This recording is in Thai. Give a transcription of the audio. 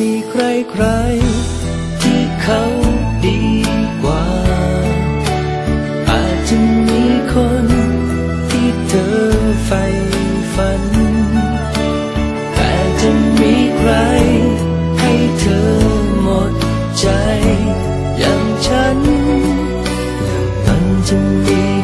มีใครใครที่เขาดีกว่า อาจจะมีคนที่เธอใฝ่ฝัน แต่จะมีใครให้เธอหมดใจ อย่างฉัน มันจะมี